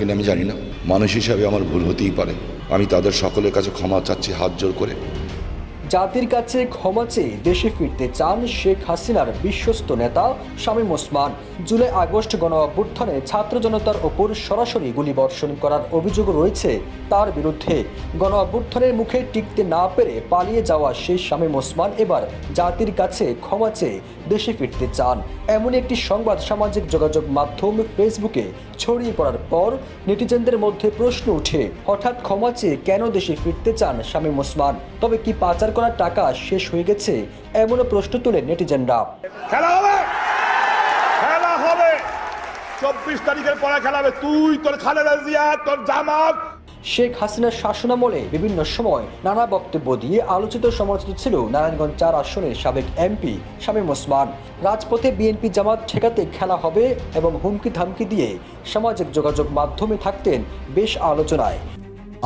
কিনা আমি জানি না। মানুষ হিসাবে আমার ভুল হতেই পারে। আমি তাদের সকলের কাছে ক্ষমা চাচ্ছি হাত জোর করে। জাতির কাছে ক্ষমা চেয়ে দেশে ফিরতে চান শেখ হাসিনার বিশ্বস্ত নেতা শামীম ওসমান। জুলাই আগস্ট গণ অভ্যুত্থানে ছাত্র জনতার ওপর সরাসরি গুলিবর্ষণ করার অভিযোগ রয়েছে তার বিরুদ্ধে। গণ অভ্যুত্থানের মুখে টিকতে না পেরে পালিয়ে যাওয়া সেই শামীম ওসমান এবার জাতির কাছে ক্ষমা চেয়ে দেশে ফিরতে চান। এমন একটি সংবাদ সামাজিক যোগাযোগ মাধ্যম ফেসবুকে ছড়িয়ে পড়ার পর নেটিজেনদের মধ্যে প্রশ্ন উঠে, হঠাৎ ক্ষমা চেয়ে কেন দেশে ফিরতে চান শামীম ওসমান? তবে কি পাচার করা টাকা শেষ হয়ে গেছে এমনও প্রশ্ন তোলে নেটিজেনরা। খেলা হবে! খেলা হবে! চব্বিশ তারিখের পরে খেলা হবে। তুই তোর খালেদা জিয়া তোর জামাত। শেখ হাসিনার শাসনামলে বিভিন্ন সময় নানা বক্তব্য দিয়ে আলোচিত সমালোচিত ছিল নারায়ণগঞ্জ চার আসনের সাবেক এমপি শামীম ওসমান। রাজপথে বিএনপি জামাত ঠেকাতে খেলা হবে এবং হুমকি ধামকি দিয়ে সামাজিক যোগাযোগ মাধ্যমে থাকতেন বেশ আলোচনায়।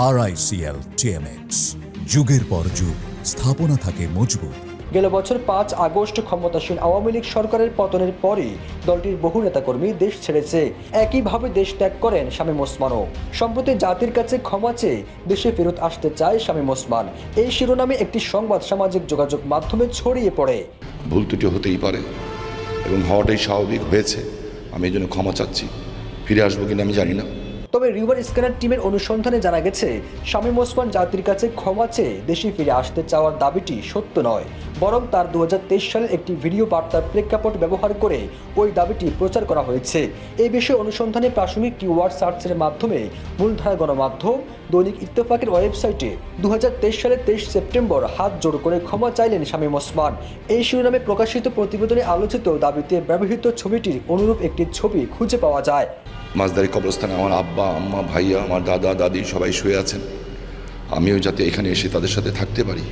আরআইসিএল টিএমএক্স যুগের পর যুগ। স্থাপনা থাকে মজবুত। গেল বছর পাঁচ আগস্ট ক্ষমতাসীন আওয়ামী লীগ সরকারের পতনের পরই দলটির বহু নেতাকর্মী দেশ ছেড়েছে। একইভাবে দেশ ত্যাগ করেন শামীম ওসমানও। সম্প্রতি জাতির কাছে ক্ষমা চেয়ে দেশে ফেরত আসতে চায় শামীম ওসমান। এই শিরোনামে একটি সংবাদ সামাজিক যোগাযোগ মাধ্যমে ছড়িয়ে পড়ে। ভুল ত্রুটি হতেই পারে এবং হওয়াটাই স্বাভাবিক হয়েছে। আমি এই জন্য ক্ষমা চাচ্ছি। ফিরে আসব কিনা আমি জানি না। তবে রিভার স্ক্যানার টিমের অনুসন্ধানে জানা গেছে, শামীম ওসমান জাতির কাছে ক্ষমা চেয়ে দেশে ফিরে আসতে চাওয়ার দাবিটি সত্য নয়। বরং তার দু সালের একটি ভিডিও বার্তার প্রেক্ষাপট ব্যবহার করে ওই দাবিটি প্রচার করা হয়েছে। এই বিষয়ে অনুসন্ধানে প্রাথমিক কিওয়ার্ড সার্চের মাধ্যমে মূলধারা গণমাধ্যম দৈনিক ইত্তেফাকের ওয়েবসাইটে দু হাজার তেইশ সালের তেইশ সেপ্টেম্বর হাত জোড় করে ক্ষমা চাইলেন শামীম ওসমান। এই শিরোনামে প্রকাশিত প্রতিবেদনে আলোচিত দাবিতে ব্যবহৃত ছবিটির অনুরূপ একটি ছবি খুঁজে পাওয়া যায়। মাঝদারি কবরস্থানে আমার আব্বা, আম্মা, ভাইয়া, আমার দাদা, দাদি সবাই শুয়ে আছেন। আমিও যাতে এখানে এসে তাদের সাথে থাকতে পারি।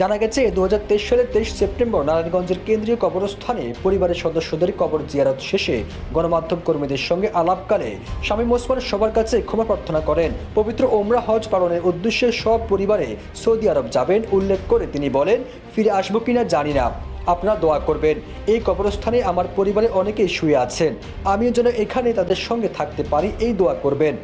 জানা গেছে দু হাজার তেইশ সালের তেইশ সেপ্টেম্বর নারায়ণগঞ্জের কেন্দ্রীয় কবরস্থানে পরিবারের সদস্যদের কবর জিয়ারত শেষে গণমাধ্যম কর্মীদের সঙ্গে আলাপকালে স্বামী ওসমান সবার কাছে ক্ষমা প্রার্থনা করেন। পবিত্র ওমরা হজ পালনের উদ্দেশ্যে সব পরিবারে সৌদি আরব যাবেন, উল্লেখ করে তিনি বলেন, ফিরে আসব কিনা জানি না। আপনারা দোয়া করবেন। এই কবরস্থানে আমার পরিবারের অনেকেই শুয়ে আছেন। আমিও যেন এখানে তাদের সঙ্গে থাকতে পারি, এই দোয়া করবেন।